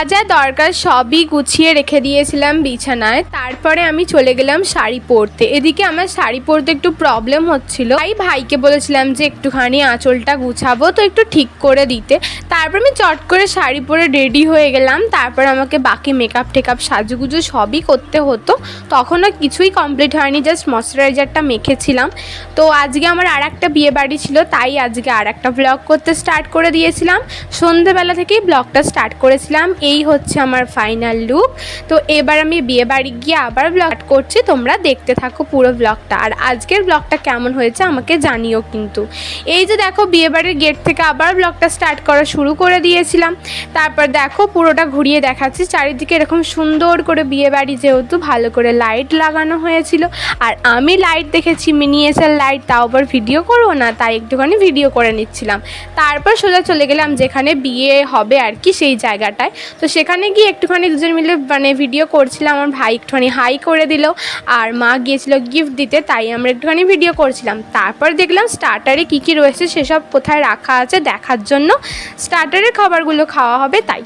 যা যা দরকার সবই গুছিয়ে রেখে দিয়েছিলাম বিছানায়। তারপরে আমি চলে গেলাম শাড়ি পরতে। এদিকে আমার শাড়ি পরতে একটু প্রবলেম হচ্ছিল। তাই ভাইকে বলেছিলাম যে একটুখানি আঁচলটা গুছাবো, তো একটু ঠিক করে দিতে। তারপর আমি চট করে শাড়ি পরে রেডি হয়ে গেলাম। তারপর আমাকে বাকি মেকআপ টেকআপ, সাজুগুজু সবই করতে হতো। তখনও কিছুই কমপ্লিট হয়নি জাস্ট ময়শ্চারাইজারটা মেখেছিলাম। তো আজকে আমার আর একটা বিয়ে বাড়ি ছিল, তাই আজকে আর একটা ব্লগ করতে স্টার্ট করে দিয়েছিলাম। সন্ধেবেলা থেকেই ব্লগটা স্টার্ট করেছিলাম। এই হচ্ছে আমার ফাইনাল লুক তো এবার আমি বিয়ে বাড়ি গিয়ে আবার ব্লগ করছি, তোমরা দেখতে থাকো পুরো ব্লগটা আর আজকের ব্লগটা কেমন হয়েছে আমাকে জানিও কিন্তু। এই যে দেখো বিয়ে বাড়ির গেট থেকে আবার ব্লগটা স্টার্ট করা শুরু করে দিয়েছিলাম। তারপর দেখো পুরোটা ঘুরিয়ে দেখাচ্ছি, চারিদিকে এরকম সুন্দর করে বিয়ে বাড়ি যেহেতু ভালো করে লাইট লাগানো হয়েছিল। আর আমি লাইট দেখেছি মিনিয়েচার লাইট তাও আবার ভিডিও করব না, তাই একটুখানি ভিডিও করে নিচ্ছিলাম। তারপর সোজা চলে গেলাম যেখানে বিয়ে হবে আর কি সেই জায়গাটায়। তো সেখানে গিয়ে একটুখানি দুজন মিলে মানে ভিডিও করছিলাম, আমার ভাই একটুখানি হাই করে দিল আর মা গিয়েছিল গিফট দিতে, তাই আমরা একটুখানি ভিডিও করছিলাম। তারপর দেখলাম স্টার্টারে কী কী রয়েছে সেসব কোথায় রাখা আছে দেখার জন্য। স্টার্টারের খাবারগুলো খাওয়া হবে তাই।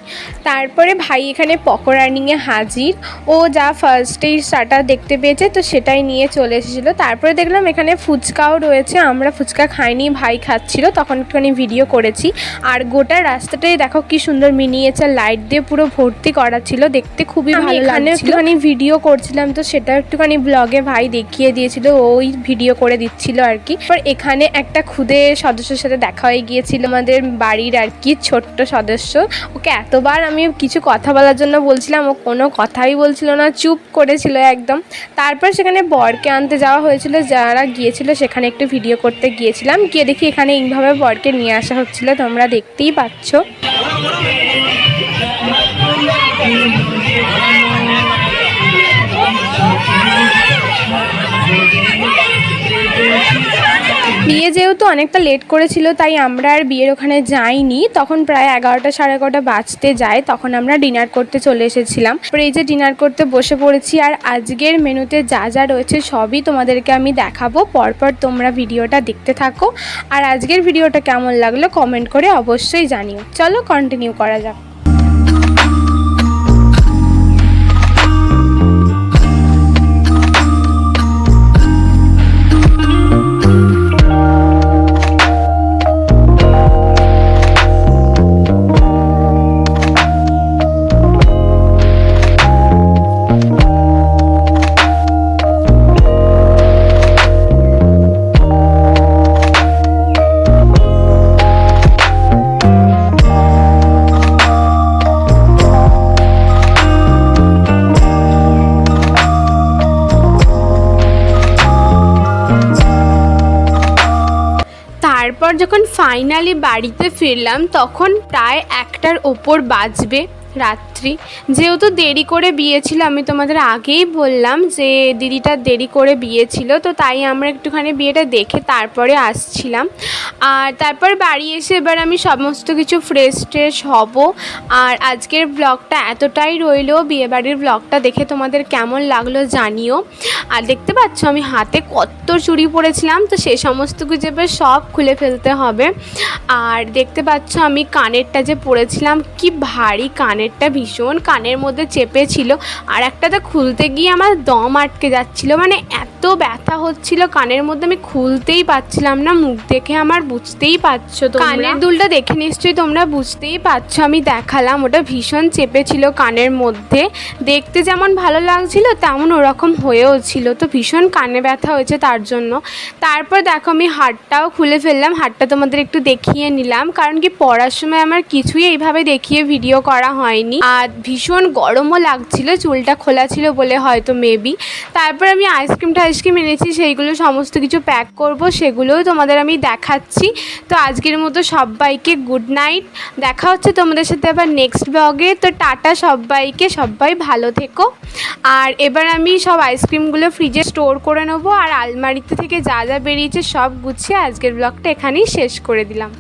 তারপরে ভাই এখানে পকোড়া নিয়ে হাজির। ও যা ফার্স্টেই স্টার্টার দেখতে পেয়েছে, তো সেটাই নিয়ে চলে এসেছিল। তারপরে দেখলাম এখানে ফুচকাও রয়েছে, আমরা ফুচকা খাইনি, ভাই খাচ্ছিল, তখন একটুখানি ভিডিও করেছি। আর গোটা রাস্তাটাই দেখো কি সুন্দর মিনিয়েচার লাইট দিয়ে পুরো ভর্তি করা ছিল দেখতে খুবই ভালো এখানে লাগছিল। একটুখানি ভিডিও করছিলাম তো সেটা একটুখানি ব্লগে ভাই দেখিয়ে দিয়েছিল ওই ভিডিও করে দিচ্ছিল আর কি। পর এখানে একটা খুদে সদস্যের সাথে দেখা হয়ে গিয়েছিল আমাদের বাড়ির আর কি ছোট্ট সদস্য। ওকে এতবার আমি কিছু কথা বলার জন্য বলছিলাম ও কোনো কথাই বলছিল না চুপ করেছিল একদম। তারপর সেখানে বরকে আনতে যাওয়া হয়েছিল যারা গিয়েছিল সেখানে একটু ভিডিও করতে গিয়েছিলাম। গিয়ে দেখি এখানে এইভাবে বরকে নিয়ে আসা হচ্ছিল তোমরা দেখতেই পাচ্ছ। বিয়ে যেহেতু অনেকটা লেট করেছিল, তাই আমরা আর বিয়ের ওখানে যাইনি। তখন প্রায় এগারোটা সাড়ে এগারোটা বাজতে যায়, তখন আমরা ডিনার করতে চলে এসেছিলাম। এই যে ডিনার করতে বসে পড়েছি, আর আজকের মেনুতে যা যা রয়েছে সবই তোমাদেরকে আমি দেখাবো। পরপর তোমরা ভিডিওটা দেখতে থাকো। আর আজকের ভিডিওটা কেমন লাগল কমেন্ট করে অবশ্যই জানিও। চলো কন্টিনিউ করা যাক। তারপর যখন ফাইনালি বাড়িতে ফিরলাম তখন প্রায় একটার ওপর বাজবে রাত্রি। যেহেতু দেরি করে বিয়ে ছিল, আমি তোমাদের আগেই বললাম যে দিদিটার দেরি করে বিয়ে ছিল, তো তাই আমরা একটুখানি বিয়েটা দেখে তারপরে আসছিলাম। আর তারপর বাড়ি এসে এবার আমি সমস্ত কিছু ফ্রেশ ট্রেশ হব। আর আজকের ব্লগটা এতটাই রইল, বিয়েবাড়ির ব্লগটা দেখে তোমাদের কেমন লাগল জানিও। আর দেখতে পাচ্ছ আমি হাতে কত চুড়ি পরেছিলাম, তো সে সমস্ত কিছু এবার সব খুলে ফেলতে হবে। আর দেখতে পাচ্ছ আমি কানেরটা যে পরেছিলাম, কি ভারী কানেরটা ভীষণ কানের মধ্যে চেপে আর একটা তো খুলতে গিয়ে আমার দম আটকে যাচ্ছিল। মানে এত ব্যথা হচ্ছিল, কানের মধ্যে আমি খুলতেই পারছিলাম না, মুখ দেখে আমার বুঝতেই পারছ তো কানের দুলটা দেখে নিশ্চয়ই তোমরা বুঝতেই পারছ, আমি দেখালাম, ওটা ভীষণ চেপে ছিল কানের মধ্যে, দেখতে যেমন ভালো লাগছিল, তেমন ওরকম হয়েও ছিল, তো ভীষণ কানে ব্যথা হয়েছে তার জন্য। তারপর দেখো আমি হাটটাও খুলে ফেললাম, হাটটা তোমাদের একটু দেখিয়ে নিলাম, কারণ কি পড়ার সময় আমার কিছুই এইভাবে দেখিয়ে ভিডিও করা হয়নি, আর ভীষণ গরমও লাগছিল, চুলটা খোলা ছিল বলে হয়তো মেবি তারপর আমি আইসক্রিম আইসক্রিম মেনেছি সেইগুলো সমস্ত কিছু প্যাক করব, সেগুলোও তোমাদের আমি দেখাচ্ছি। তো আজকের মতো সবাইকে গুড নাইট দেখা হচ্ছে তোমাদের সাথে আবার নেক্সট ব্লগে তো টাটা সবাইকে, সবাই ভালো থেকো। আর এবার আমি সব আইসক্রিমগুলো ফ্রিজে স্টোর করে নেব, আর আলমারিতে থেকে যা যা বেরিয়েছে সব গুছিয়ে আজকের ব্লগটা এখানেই শেষ করে দিলাম।